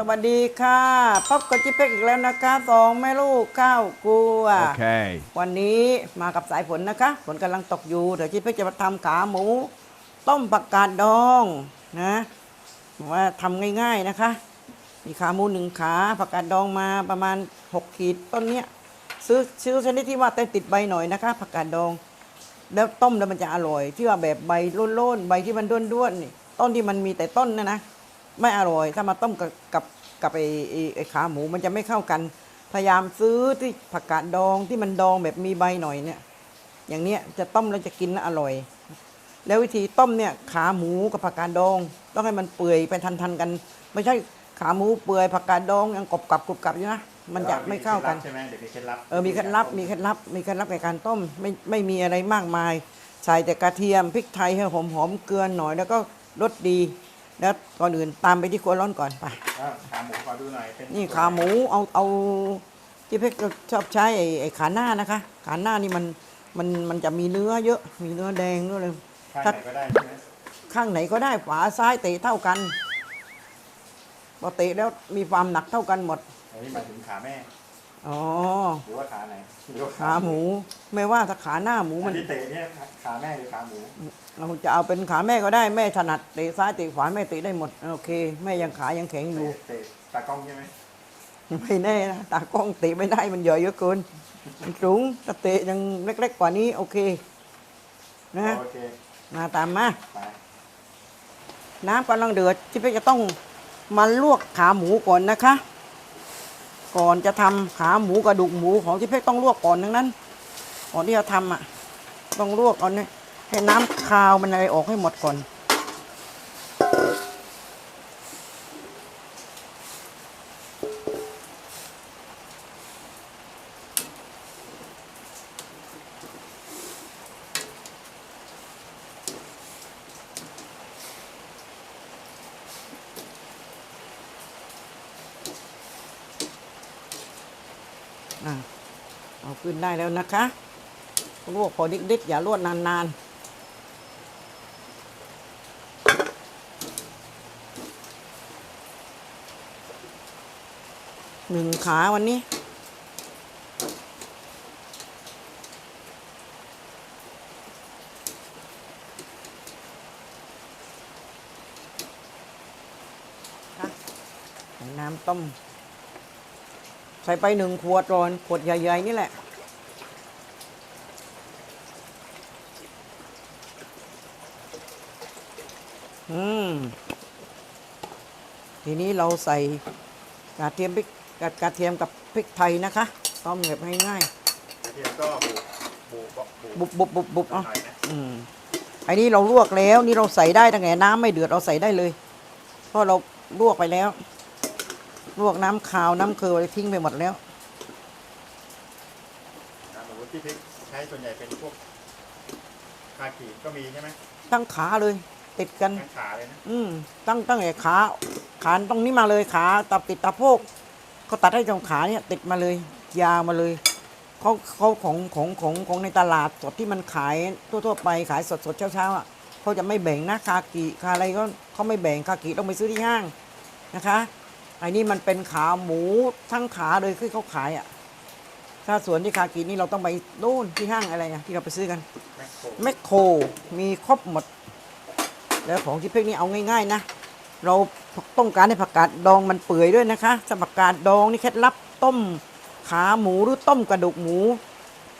สวัสดีค่ะพบกับจิ๊บเป๊กอีกแล้วนะคะสองแม่ลูกข้าวกลัว Okay. วันนี้มากับสายฝนนะคะ ฝนกำลังตกอยู่ เดี๋ยวจิ๊บเป๊กจะมาทำขาหมู ต้มผักกาดดองนะบอกว่าทำง่ายๆนะคะ มีขาหมูหนึ่งขาผักกาดดองมาประมาณ 6 ขีดต้นเนี้ยซื้อซื้อชนิดที่ว่าแต่ติดใบหน่อยนะคะผักกาดดอง แล้วต้มแล้วมันจะอร่อย ที่ว่าแบบใบโล้นๆใบที่มันด้วนๆนี่ต้นที่มันมีแต่ต้นนะนะ ไม่อร่อย ถ้ามาต้มกับกับกับไอ้ไอ้ไอ้ขาหมูมันจะไม่เข้ากัน พยายามซื้อที่ผักกาดดองที่มันดองแบบมีใบหน่อยเนี่ย อย่างเนี้ยจะต้มแล้วจะกินแล้วอร่อย แล้ววิธีต้มเนี่ยขาหมูกับผักกาดดอง ต้องให้มันเปื่อยไปทันๆกัน ไม่ใช่ขาหมูเปื่อยผักกาดดองยังกรอบกับกรุบกรับอยู่นะมันจะไม่เข้ากัน ใช่ไหมเดี๋ยวมีเคล็ดลับเออมีเคล็ดลับมีเคล็ดลับมีเคล็ดลับในการต้มไม่ไม่มีอะไรมากมาย ใส่แต่กระเทียมพริกไทยให้หอมหอมๆเกลือหน่อยแล้วก็รสดี แล้วก่อนอื่นตามไปที่ครัวร้อนก่อนไปอ้าวขาหมูขอดูหน่อยเป็นนี่ขาหมูเอาเอาที่เพชรก็ชอบใช้ไอ้ไอ้ขาหน้านะคะ ขาหน้านี่มันมันมันจะมีเนื้อเยอะ มีเนื้อแดงด้วยเลยข้างไหนก็ได้ใช่ไหมข้างไหนก็ได้ฝาซ้ายเตะเท่ากันพอเตะแล้วมีความหนักเท่ากันหมด อันนี้หมายถึงขาแม่ อ๋อ หรือว่าขาไหนหรือว่าขาหมู ไม่ว่าถ้าขาหน้าหมูอัมันนที่เตะเนี่ยขาแม่หรือขาหมูเราจะเอาเป็นขาแม่ก็ได้แม่ถนัดเตะซ้ายเตะขวาแม่เตะได้หมดโอเค แม่ยังขายังแข็งอยู่ เตะเตะตากล้องใช่ไหมไม่แน่นะตากล้องเตะไม่ได้มันใหญ่เยอะเกินมันสูงถ้าเตะยังเล็ก ๆ กว่านี้ โอเคนะโอเคมาตามมา ไปน้ำกำลังเดือดที่พี่จะต้องมาลวกขาหมูก่อนนะคะ ก่อนจะทำขาหมูกระดูกหมูของที่เพชรต้องลวกก่อนทั้งนั้นก่อนที่จะทำอะ ต้องลวกเอาเนี่ยให้น้ำคาวมันอะไรออกให้หมดก่อน อะเอาขึ้นได้แล้วนะคะลวกพอดิกๆอย่าลวกนานๆหนึ่งขาวันนี้ น้ำต้ม ใส่ไปหนึ่งขวดก่อน ขวดใหญ่ๆ นี่แหละ อืม ทีนี้เราใส่กระเทียมพริกกระกระเทียมกับพริกไทยนะคะ ต้มแบบง่ายกระเทียมก็บุบบุบๆบุบบุบบุบบุบหน่เอาอยนะอืมอันนี้เราลวกแล้ว นี่เราใส่ได้ตั้งแต่น้ำไม่เดือดเราใส่ได้เลย เพราะเราลวกไปแล้ว ลวกน้ำขาวน้ำเคืออะไรทิ้งไปหมดแล้วขาหมูที่พริกใช้ส่วนใหญ่เป็นพวกคาขีก็มีใช่ไหมตั้งขาเลย ติดกันทั้งขาเลยนะอืมตั้งตั้งแต่ขาขาตรงนี้มาเลยขาตับติดตะโพกเขาตัดให้ตรงขาเนี่ย ติดมาเลย ยาวมาเลยเขาเขาของของของของในตลาดสดที่มันขายทั่วๆไปขายสดสดๆเช้าๆอะเขาจะไม่แบ่งนะคากิคาอะไรก็เขาไม่แบ่งคากิต้องไปซื้อที่ห้างนะคะ ไอ้นี่มันเป็นขาหมูทั้งขาเลยคือเขาขายอะ ถ้าส่วนที่คากินี่เราต้องไปนู่นที่ห้างอะไรนะที่เราไปซื้อกันแมคโครแมคโครมีครบหมด แล้วของที่เพ็กนี่เอาง่าย ๆ นะ เราต้องการให้ผักกาดดองมันเปื่อยด้วยนะคะสำหรับผักกาดดองนี่เคล็ดลับต้มขาหมูหรือต้มกระดูกหมู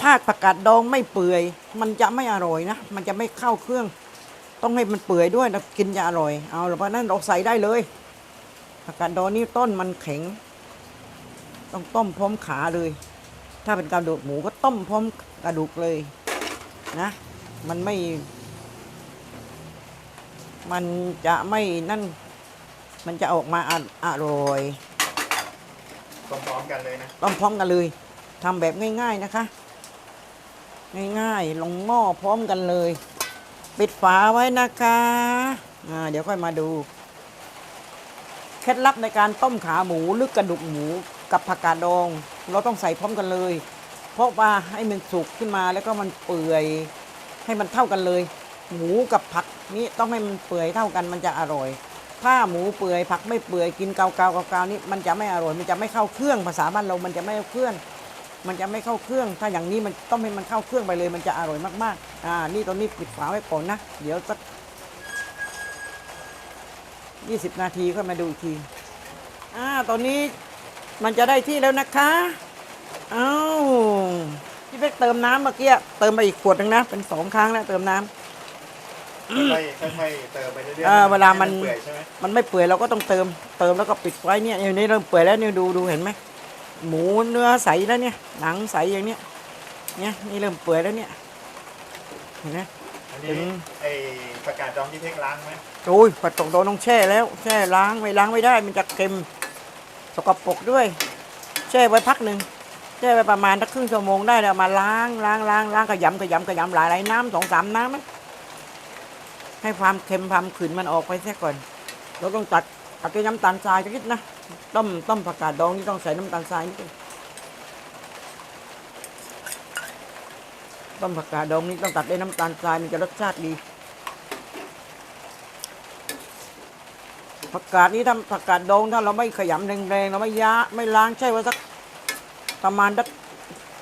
ถ้าผักกาดดองไม่เปื่อย มันจะไม่อร่อยนะ มันจะไม่เข้าเครื่อง ต้องให้มันเปื่อยด้วยนะกินจะอร่อย เอาละเพราะฉะนั้นเราใส่ได้เลย ผักกาดดองนี่ต้นมันแข็ง ต้องต้มพร้อมขาเลย ถ้าเป็นกระดูกหมูก็ต้มพร้อมกระดูกเลยนะ มันไม่ มันจะไม่นั่น มันจะออกมาอออร่อยพร้อมๆกันเลยนะต้องพร้อมกันเลยทำแบบง่าย ๆนะคะ ง่ายๆ ลงหม้อพร้อมกันเลย ปิดฝาไว้นะคะ อ่า เดี๋ยวค่อยมาดูเค ล็ดลับในการต้มขาหมูหรือกระดูกหมูกับผักกาดดอง เราต้องใส่พร้อมกันเลย เพราะว่าให้มันสุกขึ้นมาแล้วก็มันเปื่อยให้มันเท่ากันเลย หมูกับผักนี้ต้องให้มันเปื่อยเท่ากันมันจะอร่อย ถ้าหมูเปื่อยผักไม่เปื่อยกินเกาๆเกาๆนี่มันจะไม่อร่อย มันจะไม่เข้าเครื่องภาษาบ้านเรา มันจะไม่เข้าเครื่อง มันจะไม่เข้าเครื่อง ถ้าอย่างนี้มันต้องให้มันเข้าเครื่องไปเลย มันจะอร่อยมากๆอ่านี่ตอนนี้ปิดฝาไว้ก่อนนะ เดี๋ยวสัก ยี่สิบนาทีค่อยมาดูอีกทีอ่าตอนนี้มันจะได้ที่แล้วนะคะเอ้าพี่เป๊กเติมน้ำเมื่อกี้เติมไปอีกขวดหนึงนะ เป็นสองครั้งแล้วเติมน้ำ ค่อยๆค่อยๆเติมไปเรื่อยเออเวลามัน ให้เปื่อยใช่ไหมมันไม่เปื่อยเราก็ต้องเติมเติมแล้วก็ปิดไว้เนี่ยอย่างนี้เริ่มเปื่อยแล้วเนี่ยดูดูเห็นไหมหมูเนื้อใสแล้วเนี่ยหนังใสอย่างเนี้ยเนี่ยนี่เริ่มเปื่อยแล้วเนี่ยเห็นไหม อันถึนี้งไอ้ประกาศดองที่เพ็กล้างไหมโอ้ยปัดตกโดนต้องแช่แล้ว แช่ล้างไม่ล้างไม่ได้ มันจะเค็มสกปรกด้วย แช่ไว้พักหนึ่งแช่ไว้ประมาณสักครึ่งชั่วโมงได้แล้วมาล้างล้างล้างล้างขยำขยำขยำหลายหลายน้ำสองสามน้ำไหมให้ความเค็มความขืนมันออกไปแค่ก่อน เราต้องตัดตัดด้วยน้ำตาลทรายนิดนะต้มต้มผักกาดดองนี่ต้องใส่น้ำตาลทรายนิดนึง ต้มผักกาดดองนี่ต้องตัดด้วยน้ำตาลทรายมันจะรสชาติดีผักกาดนี้ทำผักกาดดองถ้าเราไม่ขยำแรงๆเราไม่ยะไม่ล้างแช่ไว้สักประมาณสัก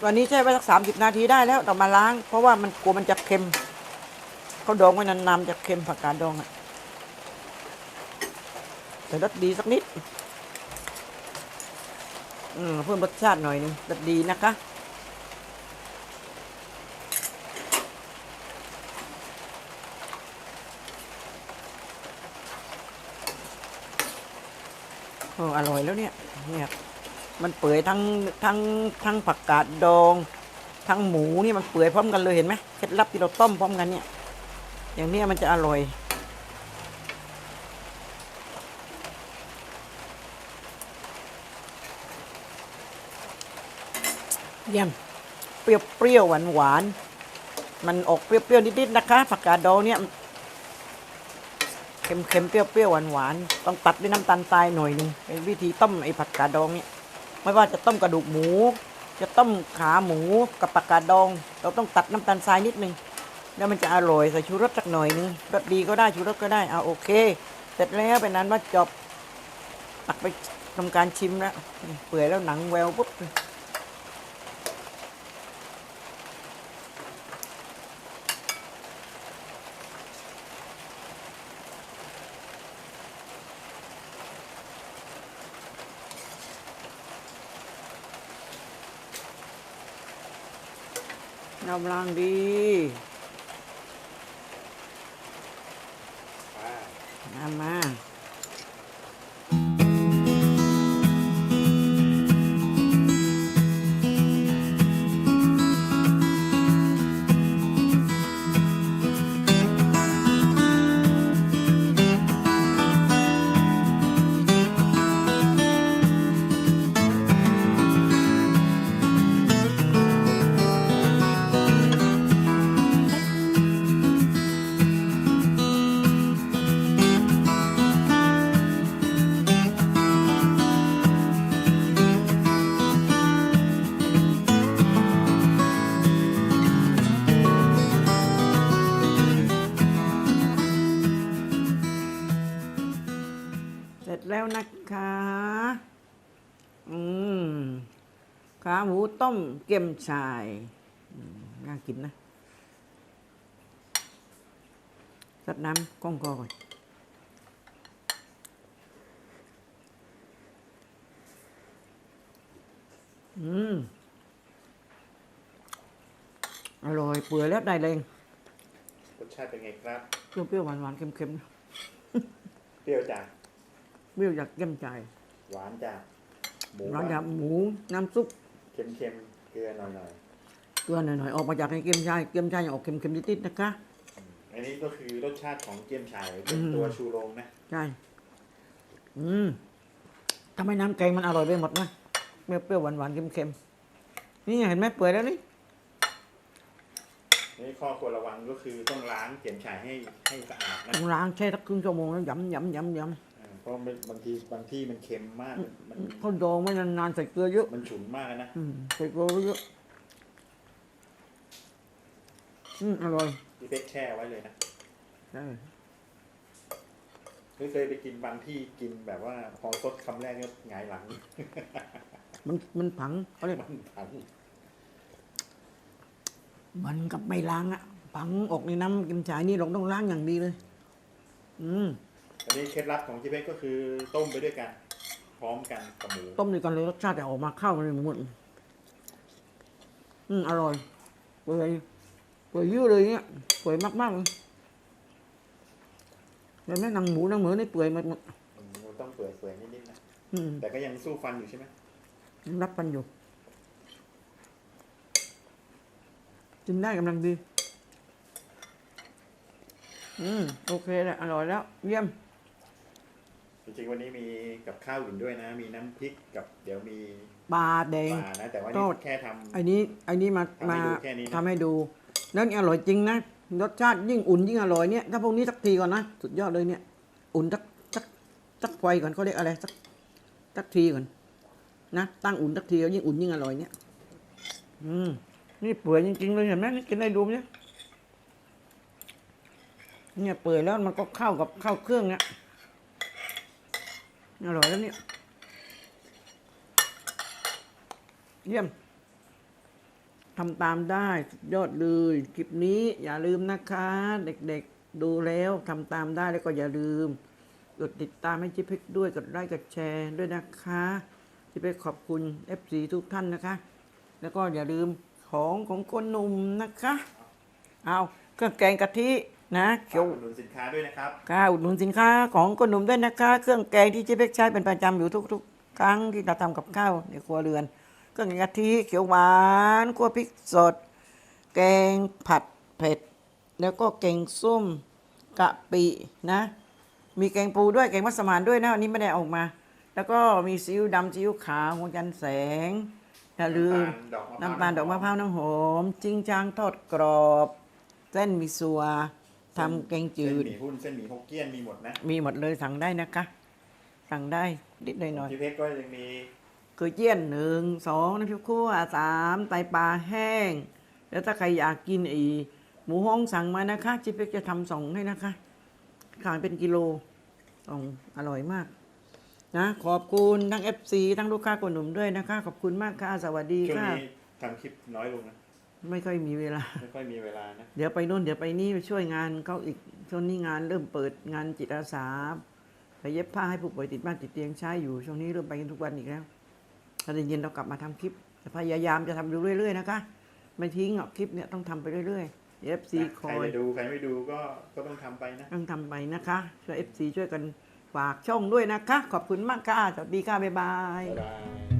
วันนี้แช่ไว้สักสามสิบนาทีได้แล้วต่อมาล้าง เพราะว่ามันกลัวมันจะเค็มเขาดองไว้นานๆจะเค็มผักกาดดองอะแต่รสดีสักนิดอืมเพิ่มรสชาติหน่อยนึงรสดีนะคะ โอ้อร่อยแล้วเนี่ยเนี่ยมันเปื่อยทั้งทั้งทั้งผักกาดดอง ทั้งหมูนี่มันเปื่อยพร้อมกันเลยเห็นไหมเคล็ดลับที่เราต้มพร้อมกันเนี่ย อย่างเนี้ยมันจะอร่อย เยี่ยมเปรี้ยวเปรี้ยวหวานหวานๆมันออกเปรี้ยวเปร้ยวนิดๆนะคะ ผักกาดดองเนี่ย เค็มเค็มๆเปรี้ยวเปรี้ยวหวานหวานๆต้องตัดด้วยน้ำตาลทรายหน่อยหนึงเป็นวิธีต้มไอ้ผักกาดดองเนี่ยไม่ว่าจะต้มกระดูกหมู จะต้มขาหมูกับผักกาดดอง เราต้องตัดน้ำตาลทรายนิดนึงแล้วมันจะอร่อยใส่ชูรสสักหน่อยนึงรสดีก็ได้ชูรสก็ได้เอาโอเค เสร็จแล้วเป็นนั้นว่าจบตักไปทำการชิมแล้วเปื่อยแล้วหนังแววปุ๊บำลังดีอ่ามา หมูต้มเกี๊ยมชายอืมน่ากินนะสัดน้ำก้องกอก่อนอืม อร่อยเปื่อยแล้วได้เลยรสชาติเป็นไงครับ เปรี้ยวๆหวานๆเค็มเปรี้ยวจากๆเปรี้ยวจากเกี๊ยมชายหวานจากหมูร้านยำหมูน้ำซุป เค็มๆเกลือหน่อยเกลือหน่อยๆออกมาจากในเกี๊ยมชายเกี๊ยมชายยังออกเค็มๆนิดๆนะคะๆอันนี้ก็คือรสชาติของเกี๊ยมฉ่ายเป็นอืม ตัวชูโรงนะใช่ อืมทำให้น้ำแกงมันอร่อยไปหมดนะเปรี้ยวๆหวานๆเค็มๆนี่เห็นไหมเปื่อยแล้วนี่นี่ข้อควรระวังก็คือต้องล้างเขียนฉายให้ให้สะอาดนะต้องล้างแช่สักครึ่งชั่วโมงแล้วยำยำยำยเออเพ ราะมันบางทีบางที่มันเค็มมากมันำเขาดองไว้นานๆใส่เกลือเยอะมันฉุนมากนะอืมใส่เกลือเยอะอืมอร่อยพี่เป๊กแช่ไว้เลยนะใช่ไม่เคยไปกินบางที่กินแบบว่าพอซดคำแรกก็หงายหลัง มันมันผังเขาเรียกมันผัง มันกับไม่ล้างอะผังออกในน้ำกิมฉายนี่เราต้องล้างอย่างดีเลย อืม อันนี้เคล็ดลับของพี่เป๊กก็คือต้มไปด้วยกัน พร้อมกันกับหมูต้มด้วยกันเลยรสชาติจะออกมาเข้ากันเลยหมดอืมอร่อยเปื่อยเปื่อยเยอะเลยเนี่ยเปื่อยมากๆเลยแต่แม่หนังหมูหนังหมูนี่เปื่อยหมดหมดอืมมันต้องเปื่อยๆนิดๆนะอืมแต่ก็ยังสู้ฟันอยู่ใช่ไหมยังรับกันอยู่กินได้กำลังดี อืม โอเคแหละอร่อยแล้ว เยี่ยม จริงๆวันนี้มีกับข้าวอื่นด้วยนะ มีน้ำพริกกับเดี๋ยวมีปลาแดง ปลานะแต่ว่าทนี่อดแค่ทำ ไอ้นี้ไอ้นี้มาทำให้มาดูแค่นี้นะ ทำให้ดู แล้วนี่อร่อยจริงนะรสชาติยิ่งอุ่นยิ่งอร่อยเนี่ยถ้าพวกนี้สักทีก่อนนะสุดยอดเลยเนี่ย อุ่นสักสักสักไฟก่อนเขาเรียกอะไรสักสักทีก่อนนะตั้งอุ่นสักทีแล้วยิ่งอุ่นยิ่งอร่อยเนี่ย อืมนี่เปื่อยจริงๆเลยเห็นไหมนี่กินได้ดูเนี่ยเนี่ยเปื่อยแล้วมันก็เข้ากับข้าวเครื่องเนี่ย อร่อยแล้วเนี่ยเยี่ยมทำตามได้สุดยอดเลยคลิปนี้อย่าลืมนะคะ เด็กๆดูแล้วทำตามได้แล้วก็อย่าลืม กดติดตามให้จิ๊บเพ็กด้วยกดไลค์กดแชร์ด้วยนะคะจิ๊บเพ็กขอบคุณ FC ทุกท่านนะคะ แล้วก็อย่าลืมของของคนหนุ่มนะคะ เอาเครื่องแกงกะทิ นะเขียวฝากอุดหนุนสินค้าด้วยนะครับค่ะอุดหนุนสินค้าของคนหนุ่มด้วยนะคะ เครื่องแกงที่เจ๊เพ็กใช้เป็นประจำอยู่ทุกๆ ครั้งที่เราทำกับข้าวในครัวเรือน เครื่องแกงกะทิเขียวหวานคั่วพริกสด แกงผัดเผ็ด แล้วก็แกงส้มกะปินะ มีแกงปูด้วยแกงมัสมั่นด้วยนะอันนี้ไม่ได้เออกมา แล้วก็มีซีอิ๊วดำซีอิ๊วขาวหัวจันทร์แสงอย่าลืมน้ำตาลดอกมะพร้าวน้ำหอมจิ้งจางทอดกรอบ เส้นมิซัว ทำแกงจืเส้นดหมี่หุ้นเส้นหมี่ฮกเกี้ยนมีหมดนะ มีหมดเลยสั่งได้นะคะ สั่งได้นิดหน่อยหน่อยพี่เพ็กก็ยังมีคือเจี้ยนหนึ่งสองน้ำพริกคั่วสามไตปลาแห้ง แล้วถ้าใครอยากกินอีหมูห้องสั่งมานะคะจิเป็กจะทำส่งให้นะคะ ขายเป็นกิโลส่งอร่อยมากนะขอบคุณทั้ง FC ทั้งลูกค้าคนหนุ่มด้วยนะคะ ขอบคุณมากค่ะ สวัสดีช่วงค่ะนี้ทำคลิปน้อยลงนะ ไม่ค่อยมีเวลา ไม่ค่อยมีเวลานะ เดี๋ยวไปนู่นเดี๋ยวไปนี่ไปช่วยงานเขาอีกช่วงนี้งานเริ่มเปิดงานจิตอาสาไปเย็บผ้าให้ผู้ป่วยติดบ้านติดเตียงใช้อยู่ ช่วงนี้เริ่มไปกันทุกวันอีกแล้วตอนเย็นเรากลับมาทำคลิปจะพยายามจะทำดูเรื่อยๆนะคะไม่ทิ้งหรอกคลิปเนี่ยต้องทำไปเรื่อยๆเอฟซีคใครอยจะดูใครไม่ดูก็ก็ต้องทำไปนะต้องทำไปนะคะ ช่วยเอฟซีช่วยกันฝากช่องด้วยนะคะ ขอบคุณมากค่ะสวัสดีค่ะบ๊ายบายบ๊ายบาย